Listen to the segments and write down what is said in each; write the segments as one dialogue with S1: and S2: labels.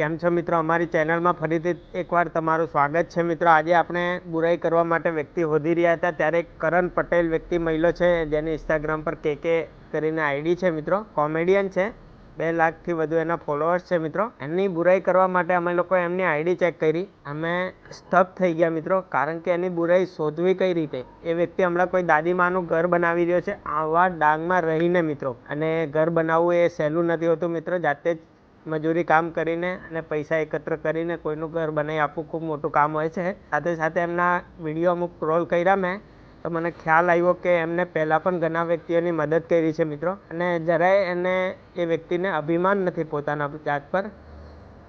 S1: કેમ છો મિત્રો? અમારી ચેનલમાં ફરીથી એકવાર તમારું સ્વાગત છે. મિત્રો, આજે આપણે બુરાઈ કરવા માટે વ્યક્તિ હોધી રહ્યા હતા. ત્યારે કરણ પટેલ વ્યક્તિ મહિલો છે, જેની ઇન્સ્ટાગ્રામ પર કે કે કરીને આઈડી છે, મિત્રો. કોમેડિયન છે. બે લાખથી વધુ એના ફોલોઅર્સ છે, મિત્રો. એમની બુરાઈ કરવા માટે અમે લોકો એમની આઈડી ચેક કરી. અમે સ્તબ્ધ થઈ ગયા, મિત્રો, કારણ કે એની બુરાઈ શોધવી કઈ રીતે? એ વ્યક્તિ હમણાં કોઈ દાદીમાનું ઘર બનાવી રહ્યો છે, આવા ડાંગમાં રહીને, મિત્રો. અને ઘર બનાવવું એ સહેલું નથી હોતું, મિત્રો. જાતે જ મજૂરી કામ કરીને અને પૈસા એકત્ર કરીને કોઈનું ઘર બનાવી આપવું ખૂબ મોટું કામ હોય છે. સાથે સાથે એમના વીડિયો અમુક રોલ કર્યા મેં, તો મને ખ્યાલ આવ્યો કે એમને પહેલાં પણ ઘણા વ્યક્તિઓની મદદ કરી છે મિત્રો. અને જરાય એને એ વ્યક્તિને અભિમાન નથી પોતાના જાત પર.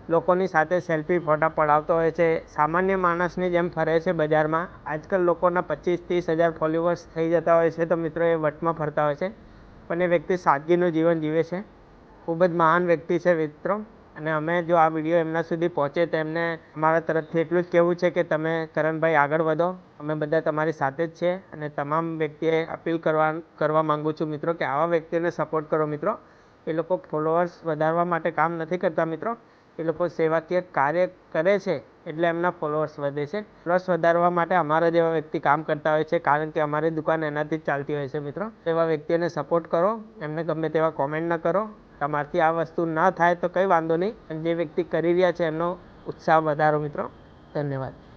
S1: લોકોની સાથે સેલ્ફી ફોટા પડાવતો હોય છે. સામાન્ય માણસની જેમ ફરે છે બજારમાં. આજકાલ લોકોના પચીસ, ત્રીસ હજાર ફોલોવર્સ થઈ જતા હોય છે તો મિત્રો એ વટમાં ફરતા હોય છે. પણ એ વ્યક્તિ સાદગીનું જીવન જીવે છે. ખૂબ જ મહાન વ્યક્તિ છે મિત્રો. અને અમે જો આ વીડિયો એમના સુધી પહોંચે તો એમને અમારા તરફથી એટલું જ કહેવું છે કે તમે કરણભાઈ આગળ વધો. અમે બધા તમારી સાથે જ છીએ અને તમામ વ્યક્તિએ અપીલ કરવા કરવા માગું છું મિત્રો કે આવા વ્યક્તિને સપોર્ટ કરો મિત્રો. એ લોકો ફોલોઅર્સ વધારવા માટે કામ નથી કરતા મિત્રો. એ લોકો સેવાકીય કાર્ય કરે છે એટલે એમના ફોલોઅર્સ વધે છે. પ્લસ વધારવા માટે અમારા જેવા વ્યક્તિ કામ કરતા હોય છે કારણ કે અમારી દુકાન એનાથી જ ચાલતી હોય છે મિત્રો. એવા વ્યક્તિને સપોર્ટ કરો. એમને ગમે તેવા કોમેન્ટ ન કરો. તમારથી આ વસ્તુ ન થાય તો કંઈ વાંધો નહીં. અને જે વ્યક્તિ કરી રહ્યા છે એમનો ઉત્સાહ વધારો મિત્રો. ધન્યવાદ.